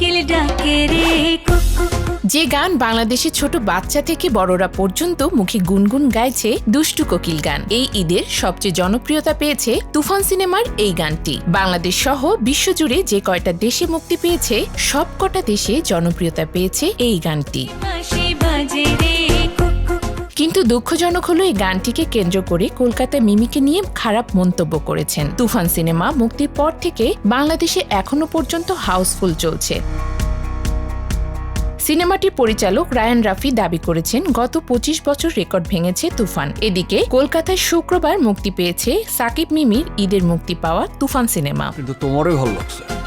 কোকিল ডাকে রে যে গান বাংলাদেশের ছোট বাচ্চা থেকে বড়রা পর্যন্ত মুখে গুনগুন গাইছে দুষ্টু কোকিল গান। এই ঈদের সবচেয়ে জনপ্রিয়তা পেয়েছে তুফান সিনেমার এই গানটি। বাংলাদেশ সহ বিশ্বজুড়ে যে কয়টা দেশে মুক্তি পেয়েছে সবকটা দেশে জনপ্রিয়তা পেয়েছে এই গানটি। বাজে রে কিন্তু দুঃখজনক হলো এই গানটিকে কেন্দ্র করে কলকাতায় মিমিকে নিয়ে খারাপ মন্তব্য করেছেন। তুফান সিনেমা মুক্তির পর থেকে বাংলাদেশে এখনও পর্যন্ত হাউসফুল চলছে। সিনেমাটির পরিচালক রায়ান রাফি দাবি করেছেন, গত পঁচিশ বছর রেকর্ড ভেঙেছে তুফান। এদিকে কলকাতায় শুক্রবার মুক্তি পেয়েছে সাকিব মিমির ঈদের মুক্তি পাওয়া তুফান সিনেমা। কিন্তু তোমারই ভালো লাগছে।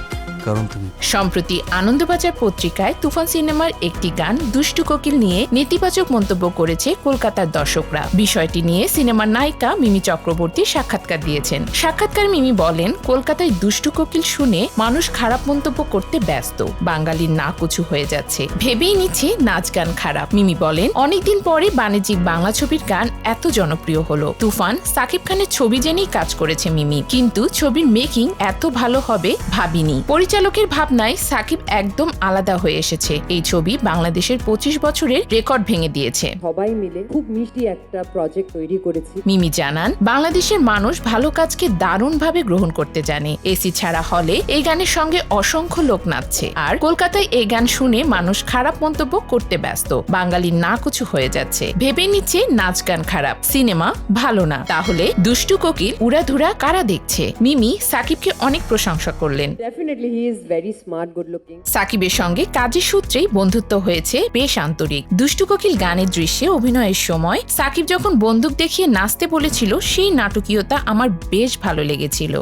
কারণ তুমি। সম্প্রতি আনন্দবাজার পত্রিকায় তুফান সিনেমার একটি গান দুষ্টু কোকিল নিয়ে নেতিবাচক মন্তব্য করেছে কলকাতার দর্শকরা। বিষয়টি নিয়ে সিনেমার নায়িকা মিমি চক্রবর্তী সাক্ষাৎকার দিয়েছেন। সাক্ষাৎকার মিমি বলেন, কলকাতায় দুষ্টু কোকিল শুনে মানুষ খারাপ মন্তব্য করতে ব্যস্ত। বাঙালির না কুচু হয়ে যাচ্ছে। ভেবেই নিচ্ছে নাচ গান খারাপ। মিমি বলেন, অনেকদিন পরে বাণিজ্যিক বাংলা ছবির গান এত জনপ্রিয় হলো। তুফান সাকিব খানের ছবি জেনেই কাজ করেছে মিমি। কিন্তু ছবির মেকিং এত ভালো হবে ভাবিনি। পরিচালকের ভাবনায় সাকিব একদম আলাদা হয়ে এসেছে। এই ছবি বাংলাদেশের পঁচিশ বছরের রেকর্ড ভেঙে দিয়েছে। সবাই মিলে খুব মিষ্টি একটা প্রজেক্ট তৈরি করেছি। মিমি জানান বাংলাদেশের মানুষ ভালো কাজকে দারুণভাবে গ্রহণ করতে জানে। এসি ছাড়া হলে এই গানের সঙ্গে অসংখ্য লোক নাচছে। আর কলকাতায় এই গান শুনে মানুষ খারাপ মন্তব্য করতে ব্যস্ত। বাঙালির না কিছু হয়ে যাচ্ছে। ভেবে নিচ্ছে নাচ গান খারাপ সিনেমা ভালো না। তাহলে দুষ্টু কোকিল উড়াধুরা কারা দেখছে? মিমি সাকিবকে অনেক প্রশংসা করলেন। Definitely he is very smart good looking সাকিবের সঙ্গে কাজের সূত্রেই বন্ধুত্ব হয়েছে বেশ আন্তরিক। দুষ্টু কোকিল গানের দৃশ্যে অভিনয়ের সময় সাকিব যখন বন্দুক দেখিয়ে নাচতে বলেছিল সেই নাটকীয়তা আমার বেশ ভালো লেগেছিল।